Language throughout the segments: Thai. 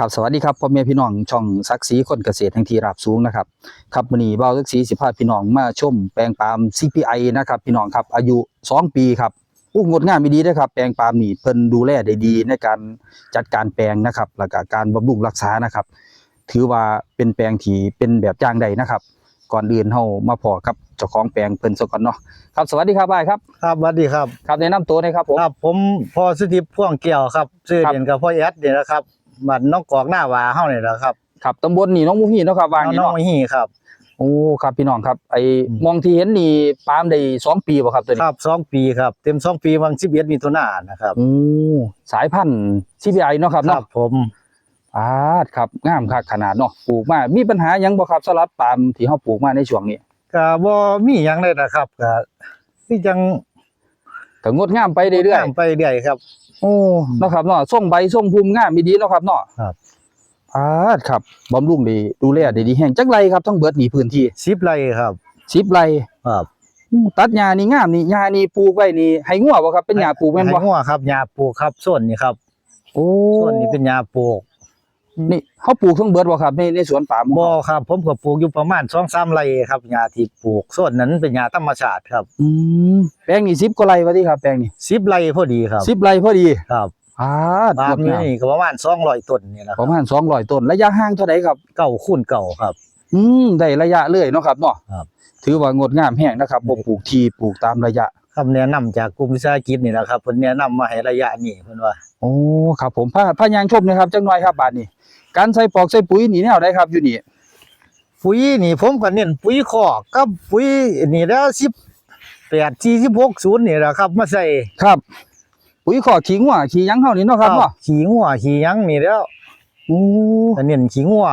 ครับสวัสดีครับพ่อแม่พี่น้องช่องซักสีคนเกษตรแห่งที่ราบสูงนะครับครับมื้อนี้เบาซักสีสิพาพี่น้องมาชมแปลงปาล์ม CPI นะครับพี่น้องครับอายุ 2 ปีครับอู้งดงามมีดีเด้อครับแปลงปาล์มนี่เพิ่นดูแลได้ดีในการจัดการแปลงนะครับแล้วก็การบำรุงรักษานะครับ ถือว่าเป็นแปลงที่เป็นแบบอย่างใดนะครับ ก่อนอื่นเฮามาพอกับเจ้าของแปลงเพิ่นซะก่อนเนาะครับสวัสดีครับบายครับครับสวัสดีครับครับแนะนำตัวหน่อยครับผมครับผมพอสุทิพย์พ่วงเกี่ยวครับชื่อครับเด่นกับพ่อแอดเนี่ยนะครับ บ้านน้องกอกหน้าหวาเฮาเนี่ยแหละครับครับตำบลนี่น้องมุฮีเนาะครับวางนี่น้องเนาะๆฮีครับ โอ้ครับพี่น้องครับไอ้อืมมองที่เห็นนี่ปาล์มได้สองปีบ่ครับตัวคนี้รับสองปีครับเต็มสองปีวันสิบเอ็ดมีตุนายนนะครับโอ้สายพันธุ์ CPI เนาะครับครัเนาะบผมอาดครับงามคักขนาดเนาะปลูกมามีปัญหาหยังบ่ครับสำหรับปาล์มที่เฮาปลูกมาในช่วงนี้ก็บ่มีหยังเลยนะครับก็ที่จังก็งดงามไปเรื่อยตามไปเรื่อยครับๆ โอ้เนาะครับเนาะส่งใบส่งภูมิงามมีดีเนาะครับเนาะครับอาดครับบำรุงดีดูแลได้ดีแฮงจักไรครับทั้งเบิดนี่พื้นที่สิบไร่ครับ10ไร่ครับอู้ตัดหญ้านี่งามนี่หญ้านี่ปลูกไว้นี่ให้งัวบ่ครับเป็นหญ้าปลูกแม่นบ่ให้งัวครับหญ้าปลูกครับส่วนนี้ครับโอ้ส่วนนี้เป็นหญ้าปลูก นี่เฮาปลูกทั้งเบิดบ่ครับในในสวนปาล์มของบ่เราครับ ผมก็ปลูกอยู่ประมาณ2-3ไร่ครับหญ้าที่ปลูกส่วนนั้นเป็นหญ้าธรรมชาติครับอืมแปลงนี่สิบกว่าไร่วะที่ครับแปลงนี่สิบไร่พอดีครับสิบไร่พอดีครับอ่าปาล์มนี่นี่ก็ประมาณ200ต้นนี่แหละคปรับระมาณสองร้อยต้นระยะห่างเท่าไหร่ครับเก่าคูณเก่าครับ อืมได้ระยะเลยเนาะครับเนาะครับถือว่างดงามแห้งนะครับบ่ปลูกทีปลูกตามระยะ คำแนะนำจากกลุ่มวิสาหกิจนี่แหละครับเพิ่นแนะนำมาให้ระยะนี้เพิ่นว่าโอ้ครับผมพาพายางชมนะครับจังหน่อยครับบาดนี้ การใส่ปอกใส่ปุ๋ยนี่แนวใดครับอยู่นี่ปุ๋ยนี่ผมก็เน้นปุ๋ยคอกกับปุ๋ยนี่แล้ว18 46 0นี่แหละครับ มาใส่ครับปุ๋ยขอขี้งัวขี้หยังเฮานี่เนาะครับเนาะขี้งัวขี้หยังนี่แล้วโอ้ก็เน้นขี้งัว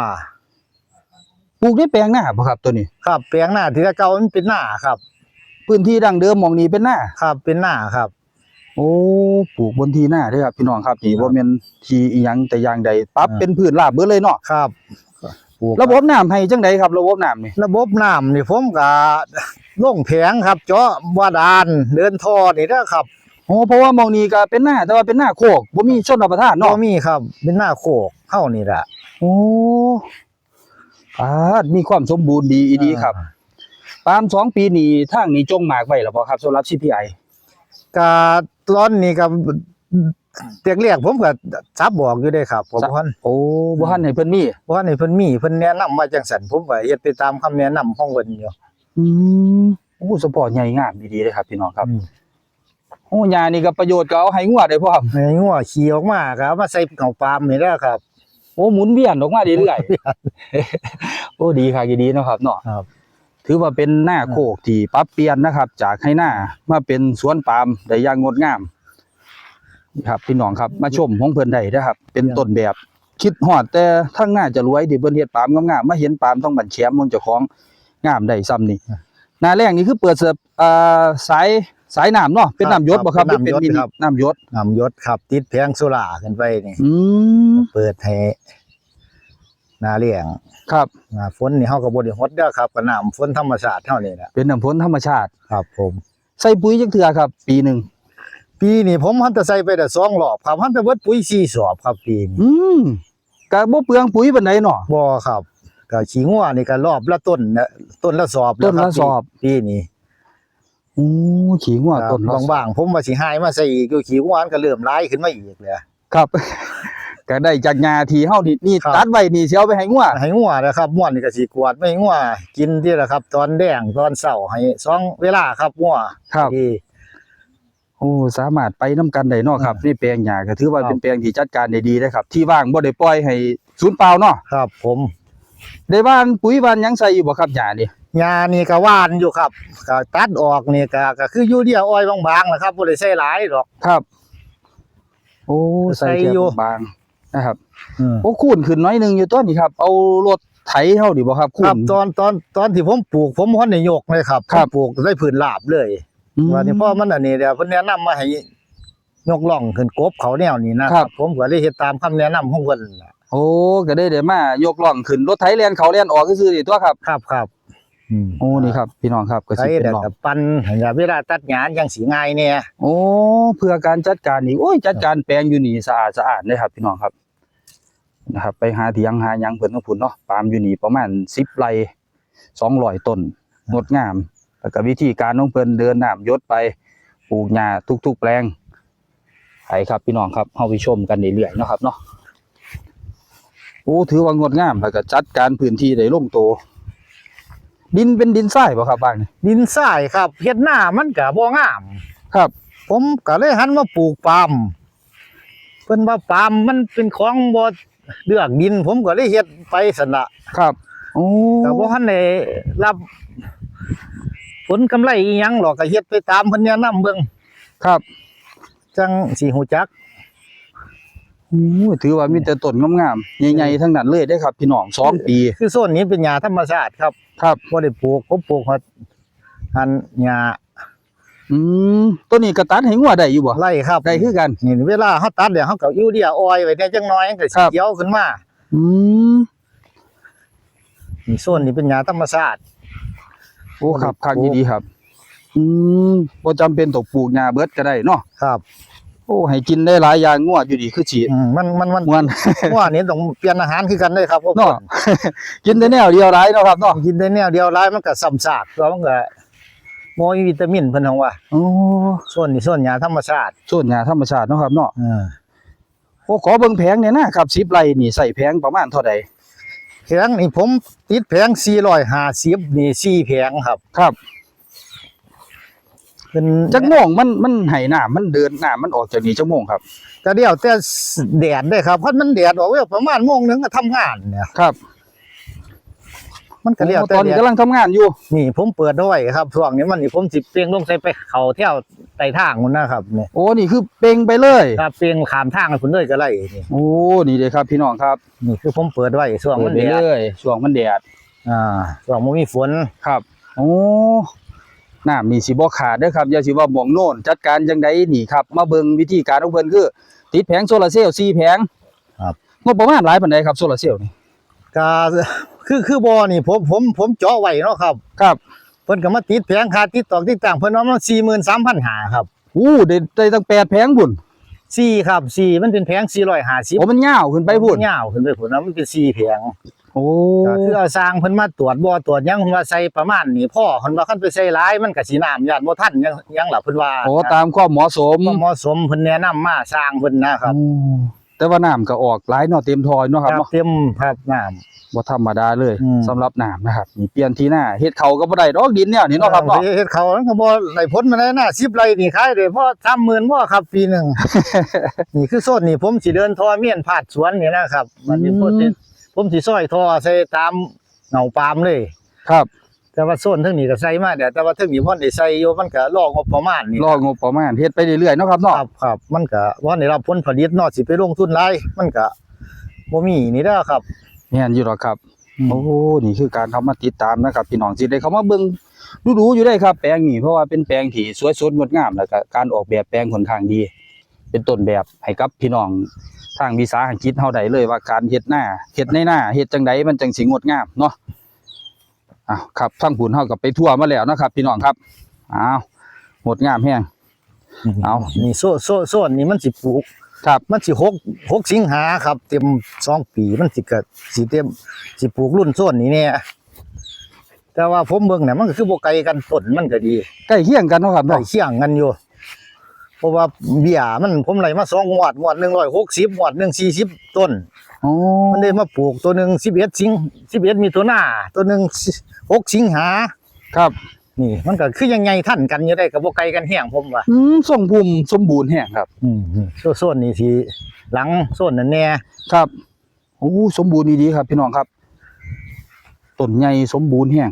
ปลูกในแปลงหน้าบ่ครับตัวนี้ ครับ แปลงหน้าที่เก่ามันเป็นหน้าครับ พื้นที่ดั้งเดิมหมองนี้เป็นหน้าครับเป็นหน้าครับ โอ้ปลูกบนที่หน้าเด้อครับพี่น้องครับนี่ครับบ่แม่นที่อีหยังแต่อย่างใดปรับอ่า เป็นพื้นราบเบิดเลยเนาะครับปลูกระบบน้ำให้จังไดครับ ระบบน้ำนี่ระบบน้ำนี่ผมก็ลงแผงครับ เจาะบาดาลเดินท่อนี่นะครับโอ้เพราะว่าหมองนี้ก็เป็นหน้าแต่ว่าเป็นหน้าโคกบ่มีชนรับประทานบ่เนาะมีครับ เป็นหน้าโคกเฮานี่ล่ะโอ้อาดมีความสมบูรณ์ดีอีดีครับ ปาล์มสองปีนี้ทางนี้จงหมากไว้แล้วบ่ครับสำหรับ CPI ก็ตอนนี้ก็เรียกเรียกผมก็ซับบอกอยู่เด้ครับ ผมซับเพิ่นโอ้บ่ทันให้เพิ่นมีว่าในเพิ่นมีเพิ่นแนะนำมาจังซั่นผมก็เฮ็ดไปตามคำแนะนำของเพิ่นอยู่อืมโอ้สปอร์ตใหญ่งามดีๆเลยครับพี่น้องครับอืมโอ้ยานี่ก็ประโยชน์ก็เอาให้งัวได้พร้อมให้งัวขี่ออกมาก็เอามาใส่เงาปาล์มนี่แหละครับโอ้หมุนเวียนออกมาเรื่อยๆโอ้ดีครับดีเนาะครับเนาะครับ ถือว่าเป็นหน้าโคกที่ปรับเปลี่ยนนะครับ จากให้หน้ามาเป็นสวนปาล์มได้อย่างงดงามนี่ครับพี่น้องครับมาชมของเพิ่นได้นะครับ เป็นต้นแบบคิดฮอดแต่ทั้งหน้าจะรวยที่เพิ่นเฮ็ดปาล์มงามๆมาเห็นปาล์มต้องบันแชมของเจ้าของงามได้ซ้ำนี่หน้าแรกนี่คือเปิดเสิร์ฟอ่าสายสายน้ำเนาะเป็นน้ำหยศบ่ครับหรือเป็นมินิน้ำหยศน้ำยศครับ ติดแผงโซล่าร์ขึ้นไปนี่อืมเปิดให้ห นาเลี้ยงครับหน้าฝนนี่เฮาก็บ่ได้ฮดเด้อครับก็น้ำฝนธรรมชาติเท่านี้แหละเป็นน้ำพ้นธรรมชาติ ครับ ผม ใส่ปุ๋ยจักเทื่อครับ ปีหนึ่งปีนี้ผมหันจะใส่ไปแต่สองรอบครับหันจะเบิดปุ๋ย4สอบครับปีนี้อืมก็บ่เปลืองปุ๋ยปานใดเนาะบ่ครับก็ขี้งัวนี่ก็รอบละต้นนะต้นละสอบต้นละครับสอบปีนี้โอ้ขี้งัวต้นละบางบางๆผมว่าสิหายมาใส่อีกอยู่ขี้งัวมันก็เริ่มร้ายขึ้นมาอีกเลยครับ ก็ได้จากงาที่เฮานี่นี่ครับ ตัดไว้นี่สิเอาไปให้งัวให้งัวนะครับม่วนนี่ก็สิกวาดไม่งัวกินที่ละครับ ตอนแดงตอนเช้าให้สองเวลาครับงัวครับ ดี โอ้สามารถไปนํกันได้เนาะครับอ่านี่แปลงหญ้าก็ถือว่าครับ เป็นแปลงที่จัดการได้ดีนะครับ ที่ว่างบ่ได้ปล่อยให้สูญเปล่าเนาะครับ ผมได้บ้านปุ๋ยบ้านหยังใส่อยู่บ่ครับหญ้านี่ยานี่ก็หว่านอยู่ครับก็ตัดออกนี่ก็ก็คือยูเรียอ้อยบางๆนะครับบ่ได้ใส่หลายดอก ครับ โอ้ใส่ใส่แค่อยู่ บางๆ นะครับอืมโอ้คูณขึ้นน้อยหนึงอยู่ตัวนี้ครับ เอารถไถเฮาดิบ่ครับคูครัณบตอนตอนตอนที่ผมปลูกผมบ่ได้ยกเลยครับครับ ผมปลูกได้พื้นราบเลยอืมว่านี่พ่อมันอันนี้เดี๋ยวเพิ่นแนะนำมาให้ยกล่องขึ้นกบเขาแนวนี้นะครับ ผมก็เลยเฮ็ดตามคำแนะนำของเพิ่นล่ะโอ้ก็ได้เดี๋ยวมายกล่องขึ้นรถไถแล่นเขาแล่นออกซื่อๆนี่ตัวครับครับครับอืมโอ้นี่ครับพี่น้องครับก็ไอ้สิเป็นเด็กล่องกับปันอย่าเวลาตัดหญ้าจังสีง่ายเนี่ยโอ้เพื่อการจัดการนี่โอ้ยจัดการแปลงอยู่นี่สะอาดสะอาดเลยครับพี่น้องครับ นะครับไปหาเถียงหาหยังเพิ่นทั้งพุ่นเนาะปาล์มอยู่นี่ประมาณ10ไร่200ต้นงดงามแล้วก็วิธีการของเพิ่นเดินน้ำยศไปปลูกหญ้าทุก ๆ แปลงไปครับพี่น้องครับเฮาไปชมกันเรื่อยๆเนาะครับเนาะโอ้ถือว่างดงามแล้วก็จัดการพื้นที่ได้ลงโตวดินเป็นดินทรายบ่ครับบ้านนี่ดินทรายครับเฮ็ดหน้ามันก็บ่งาม ครับ ผมก็เลยหันมาปลูกปาล์มเพิ่นว่าปาล์มมันเป็นของบ่ เลือกดิน ผมก็เลยเฮ็ดไปสั่นละครับโอ้ก็บ่ทันได้รับ ผลกำไรอีหยังหรอกก็เฮ็ดไปตามเพิ่นแนะนำเบิ่งครับจังสิฮู้จักโอ้ถือว่ามีแต่ต้นงามๆใหญ่ๆทั้งนั้นเลยได้อครับพี่น้องสองปีคือโซนนี้เป็นหญ้าธรรมชาติครับครับบ่ได้ปลูกผมปลูกฮอดหันหญ้า อืมตัวนี้ก็ตัดให้งัวได้อยู่บ่ไร่ครับได้คือกันนี่เวลาเฮาตัดแล้วเฮาก็ยูเรียออยไว้ได้จังน้อยมันก็ครัสิบเขียวขึ้นมาอืมนี่โซนนี้เป็นหญ้าธรรมชาติโอ้ครับคักดีๆครับ อืมบ่จำเป็นต้องปลูกหญ้าเบิดก็ได้เนาะครับโอ้ให้กินได้หลายอย่างงัวอยู่ดีคือสิอืมมันมันมันม่วนว่านี่ต้องเปลี่ยนอาหารคือกันเลยครับพวกเนาะกินได้แนวเดียวหลายเนาะครับเนาะกินได้แนวเดียวหลายมันก็ซ้ำซากแล้วมันก็ บ่มีวิตามินเพิ่นว่าโอ้ส่วนนี่ส่วนหญ้าธรรมชาติส่วนหญ้าธรรมชาติเนาะครับเนาะเออโอ้ขอเบิ่งแผงเนี่ยนะครับ10ไร่นี่ใส่แผงประมาณเท่าใดแผงนี่ผมติดแผง450นี่4แผงครับ ครับเป็นจักโมงมันมันให้น้ามันเดินน้ามันออกจากนี่จักโมงครับก็เดียวแต่แดดได้ครับเพราะมันแดดออกไว้ประมาณโมงหนึงก็ทำงานเนี่ยครับ มันก็เดียวโอ้แต่ตอนนี้แดดกำลังทำงานอยู่ นี่ผมเปิดเอาไว้ครับช่วงนี้มันนี่ผมสิเปลียงลงใส่ไปเขาเที่ยวไต่ทางพุ่นนะครับนี่โอ้นี่คือเป่งไปเลยครับเปลียงขามทางให้พุ่นเลยก็ไล่นี่โอ้นี่เลยครับพี่น้องครับ นี่คือผมเปิดไว้ช่วงเปิมัดนไปแดเลดยช่วงมันแดดอ่าช่วงบ่มีฝนครับโอ้น้ำนี่สิบ่ขาดเด้อครับอย่าสิว่าหม่องโน่นจัดการจังไดนี่ครับ มาเบิ่งวิธีการของเพิ่นคือ ติดแผงโซลาร์เซลล์4แผงครับงบประมาณหลายปานใดครับโซลาร์เซลล์นี่ก็ คือคือบ่อนี่ผมผมผมเจาะไว้เนาะครับครับเพิ่นก็มาติดแผงค่าติดตอกติดตั้งเพิ่นว่ามัน43,500ครับอู้ได้ได้ตั้ง8แผงพุ่น4ครับ4มันเป็นแผง450โอ้มันยาวขึ้นไปพุ่นยาวขึ้นไปพุ่นนะมันเป็น4แผงโอ้ก็คือเอาสร้างเพิ่นมาตรวจบ่ตรวจหยังเพิ่นว่าใส่ประมาณนี้พ่อเพิ่นว่าคันไปใส่หลายมันก็สิน้ำย่านบ่ทันหยังหยังล่ะเพิ่นว่าโอ้ตามความเหมาะสมบ่เหมาะสมเพิ่นแนะนำมาสร้างเพิ่นนะครับโอ้แต่ว่าน้ำก็ออกหลายเนาะเต็มทอยเนาะครับเนาะเต็มครับน้ำ บ่ธรรมดาเลยอืม สำหรับน้ำนะครับนี่เปลี่ยนที่หน้าเฮ็ดเขาก็บ่ได้ดอกดินเนี่ยนี่เนาะครับเนาะ เฮ็ดเขามันก็บ่ได้ผลมาได้นะ10ไร่นี่ขายได้พอ30,000บ่ครับปีหนึง นี่คือโซนนี่ผมสิเดินท่อเมียนผาดสวนนี่นะครับมันสิอืม ผมสิผมสิซอยท่อใส่ตามเหงาปาล์มเลย ครับแต่ว่าโซนเทั้งนี้ก็ใส่มาเดี๋ยวแต่ว่าเทั้งนี้พ่อนได้ใส่อยู่มันก็รองบประมาณนี่รองบประมาณเฮ็ดไปเรื่อยๆเนาะครับคเนาะรับครับ มันก็ว่าได้รับผลผลิตเนาะสิไปลงทุนหลายมันก็บ่มีนี่เด้อครับ แม่นอยู่หรอกครับอืมโอ้นี่คือการเข้ามาติดตามนะครับพี่น้องสิได้เข้ามาเบิ่งดูๆอยู่ได้ครับ แปลงนี้เพราะว่าเป็นแปลงที่สวยสดงดงามแล้วก็การออกแบบแปลงค่อนข้างดี เป็นต้นแบบให้กับพี่น้องทางวิสาหกิจเฮาได้เลยว่าการเฮ็ดหน้าเฮ็ดในหน้าเฮ็ดจังไดมันจังสิงดงามเนาะอ้าวครับทางผุนเฮาก็ไปทั่วมาแล้วนะครับ พี่น้องครับอ้าวงดงามแฮงเอานี่โซโซโซนนี่มันสิปลูก ครับ มันสิหกหกสิงหาครับ เต็มสองปีมันสิก็สิเต็มสิปลูกรุ่นโซนนี้เนี่ยแต่ว่าผมเบิ่งเนี่ยมันก็คือบ่ไกลกันต้นมันก็ดีใกล้เคียงกันเนาะครับใกล้เนาะเคียงกันอยู่ เพราะว่าเบี้ยมันผมไล่มาสองงวดงวดหนึ่งร้อยหกสิบงวดหนึ่งสี่สิบต้นโอ้มันได้มาปลูกตัวหนึ่งสิบเอ็ดสิงสิบเอ็ดมีตัวหน้า ตัวหนึ่งหกสิงหา ครับ นี่มันก็คือยังไงท่านกันอยู่ได้กับบ่ไกลกันแห้งผมว่าอืมทรงภูมิสมบูรณ์แฮงครับ อืมโซโซนนี่สิหลังโซนนั่นแน่ครับโอ้สมบูรณ์ดีๆครับ พี่น้องครับต้นใหญ่สมบูรณ์แฮง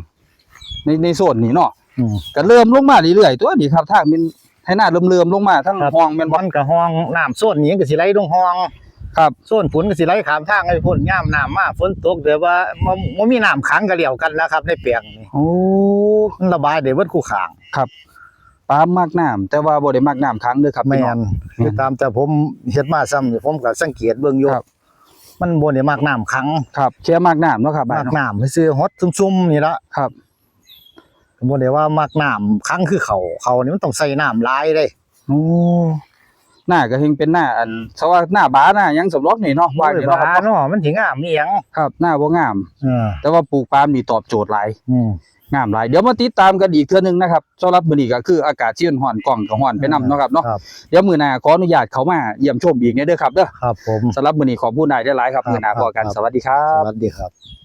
ในในโซนนี้เนาะอืมก็เริ่มลงมาเรื่อยๆตัวนี้ครับทางเป็นให้หน้าเริ่มๆลงมาทั้งครับห้องแม่นบ่มันก็ห้องน้ำโซนนี้ก็สิไหลลงห้อง ครับโซนฝนก็สิไหลขามทางไอ้พ่นย่ามน้ำมาฝนตกเดี๋ยวว่ามันมันมีน้ำขังก็เลี่ยวกันนะครับ ในเปียงนี่โอ้มันระบายได้เบิดคู่ข้างปลามากน้ำแต่ว่าบ่ได้มากน้ำครั้งเด้อครับแม่พี่น้อง นคือตามแต่ผมเฮ็ดมาซ้ำนี่ผมก็สังเกตเบิ่งอยู่ครับ มันบ่ได้มากน้ำขังครับแค่มากน้ำเนาะครับบ้ามานกเนาะน้ำซื่อๆฮดซุ่มๆนี่ละครับบ่ได้ว่ามากน้ำขังคือเขาเขานี่มันต้องใส่น้ำหลายเด้โอ้ หน้าก็เฮงเป็นหน้าอันเพราะว่าหน้าบาหน้าหยังสำรอกนี่เนาะว่าโอ้ยนี่เนาะครับบ้าเนาะมันสิงามอีหยังครับ หน้าบ่งาม เออแต่ว่าปลูกปาล์มนี่ตอบโจทย์หลายอืม งามหลายเดี๋ยวมาติดตามกันอีกเทื่อนึงนะครับสำหรับมื้อนี้ก็คืออากาศที่ร้อนๆกล้องก็ร้อนไปนํเนาะครับเนาะครับ เดี๋ยวมื้อหน้าขออนุญาตเข้ามาเยี่ยมชมอีกเนี่ยเด้อครับเด้อครับผม สำหรับมื้อนี้ขอบคุณนายได้หลายครับครับมื้อหน้าพอกันครับสวัสดีครัสบ วัสดีครับ